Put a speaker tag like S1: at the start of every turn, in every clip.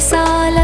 S1: साल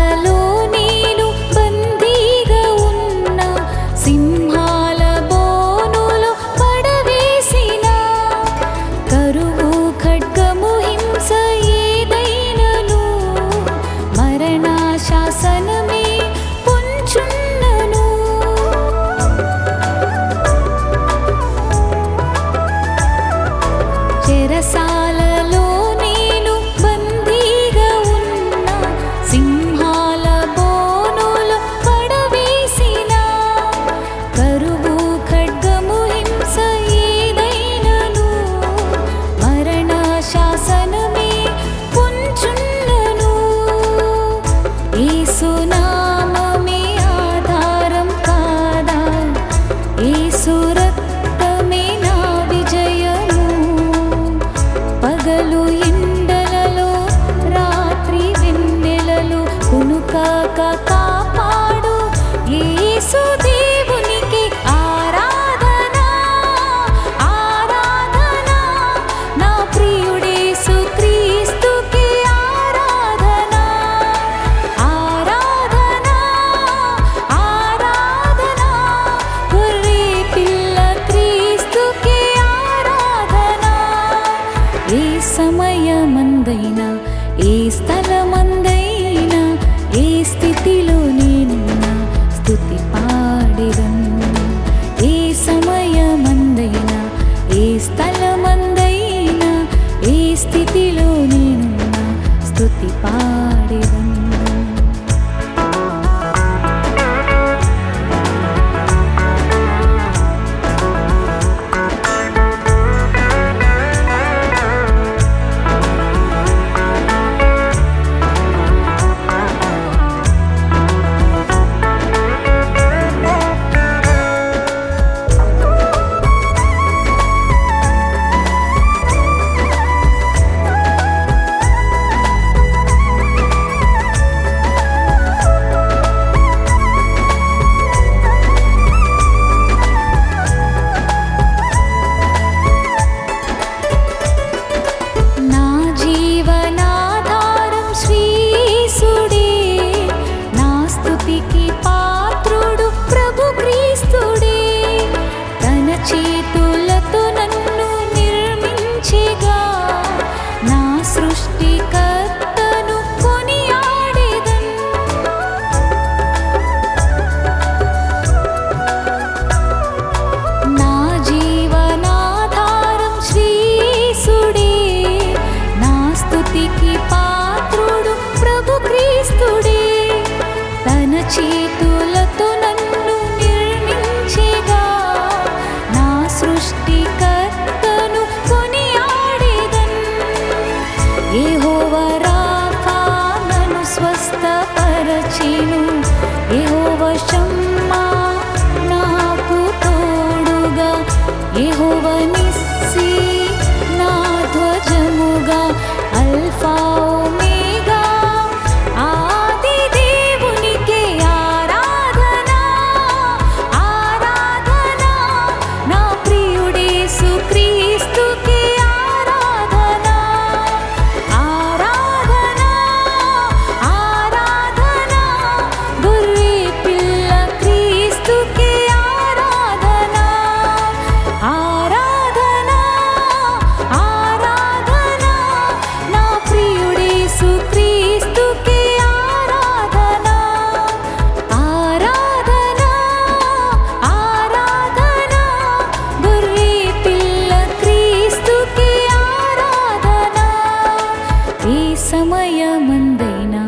S1: సమయమందైనా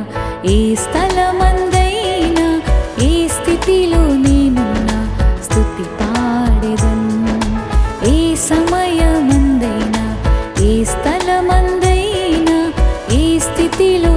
S1: ఏ స్థలమందైనా ఏ స్థితిలో నేనున్నా స్థుతి పాడెదన్. ఏ సమయమందైనా ఏ స్థలమందైనా ఏ స్థితిలో